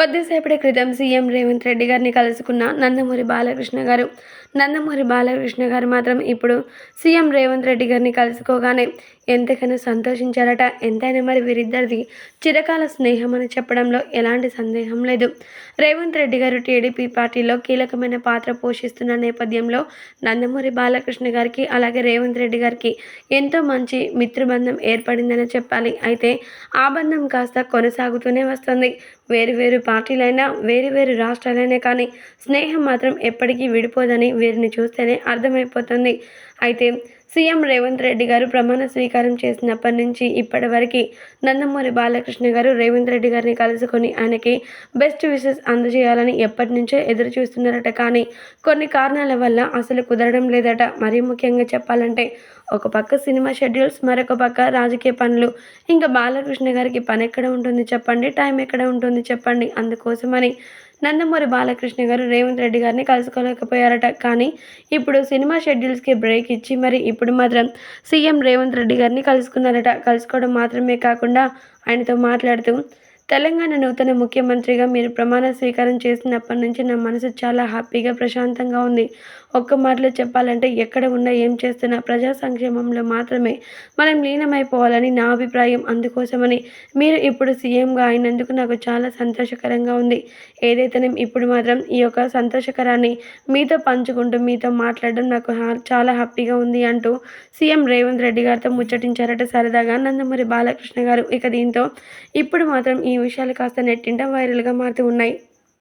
కొద్దిసేపటి క్రితం సీఎం రేవంత్ రెడ్డి గారిని కలుసుకున్న నందమూరి బాలకృష్ణ గారు. నందమూరి బాలకృష్ణ గారు మాత్రం ఇప్పుడు సీఎం రేవంత్ రెడ్డి గారిని కలుసుకోగానే ఎంతకైనా సంతోషించారట? ఎంతైనా మరి వీరిద్దరిది చిరకాల స్నేహం అని చెప్పడంలో ఎలాంటి సందేహం లేదు. రేవంత్ రెడ్డి గారు టీడీపీ పార్టీలో కీలకమైన పాత్ర పోషిస్తున్న నేపథ్యంలో నందమూరి బాలకృష్ణ గారికి అలాగే రేవంత్ రెడ్డి గారికి ఎంతో మంచి మిత్రబంధం ఏర్పడిందని చెప్పాలి. అయితే ఆ బంధం కాస్త కొనసాగుతూనే వస్తుంది. వేరు వేరు పార్టీలైనా వేరు వేరు రాష్ట్రాలైనా కానీ స్నేహం మాత్రం ఎప్పటికీ విడిపోదని వీరిని చూస్తేనే అర్థమైపోతుంది. అయితే సీఎం రేవంత్ రెడ్డి గారు ప్రమాణ స్వీకారం చేసినప్పటి నుంచి ఇప్పటి వరకు నందమూరి బాలకృష్ణ గారు రేవంత్ రెడ్డి గారిని కలుసుకొని ఆయనకి బెస్ట్ విషెస్ అందజేయాలని ఎప్పటి నుంచో ఎదురు చూస్తున్నారట. కానీ కొన్ని కారణాల వల్ల అసలు కుదరడం లేదట. మరీ ముఖ్యంగా చెప్పాలంటే ఒక పక్క సినిమా షెడ్యూల్స్ మరొక పక్క రాజకీయ పనులు. ఇంకా బాలకృష్ణ గారికి పని ఎక్కడ ఉంటుంది చెప్పండి? టైం ఎక్కడ ఉంటుంది చెప్పండి? అందుకోసమని నందమూరి బాలకృష్ణ గారు రేవంత్ రెడ్డి గారిని కలుసుకోలేకపోయారట. కానీ ఇప్పుడు సినిమా షెడ్యూల్స్కి బ్రేక్ ఇచ్చి మరి ఇప్పుడు మాత్రం సీఎం రేవంత్ రెడ్డి గారిని కలుసుకున్నారట. కలుసుకోవడం మాత్రమే కాకుండా ఆయనతో మాట్లాడుతూ తెలంగాణ నూతన ముఖ్యమంత్రిగా మీరు ప్రమాణ స్వీకారం చేసినప్పటి నుంచి నా మనసు చాలా హ్యాపీగా ప్రశాంతంగా ఉంది. ఒక్క మాటలో చెప్పాలంటే ఎక్కడ ఉన్నా ఏం చేస్తున్నా ప్రజా సంక్షేమంలో మాత్రమే మనం లీనమైపోవాలని నా అభిప్రాయం. అందుకోసమని మీరు ఇప్పుడు సీఎంగా అయినందుకు నాకు చాలా సంతోషకరంగా ఉంది. ఏదైతే ఇప్పుడు మాత్రం ఈ యొక్క సంతోషకరాన్ని మీతో పంచుకుంటూ మీతో మాట్లాడడం నాకు చాలా హ్యాపీగా ఉంది అంటూ సీఎం రేవంత్ రెడ్డి గారితో ముచ్చటించారట సరదాగా నందమూరి బాలకృష్ణ గారు. ఇక దీంతో ఇప్పుడు మాత్రం ఈ విషయాలు కాస్త నెట్టింట వైరల్గా మారుతూ ఉన్నాయి.